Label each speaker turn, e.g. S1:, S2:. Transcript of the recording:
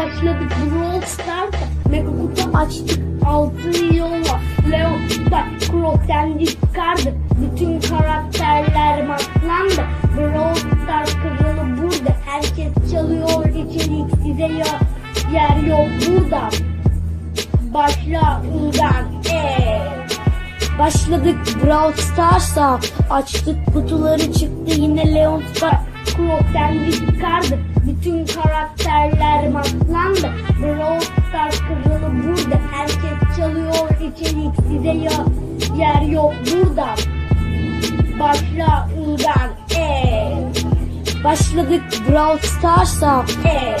S1: Başladık Brawl Stars'a Mega kutu açtık altın yolla. Leo da Crocs'ten çıkardı Bütün karakterler matlandı. Brawl Stars kralı burada Herkes çalıyor içerik size ya Yer yok burada Başla Uğdan eee Başladık Brawl Stars'a Açtık kutuları çıktı yine Leon Star Crocs'ten çıkardı Bütün karakterler içerik size ya Yer yok burada. Başla Uğdan eee Başladık Brawl Stars'a eee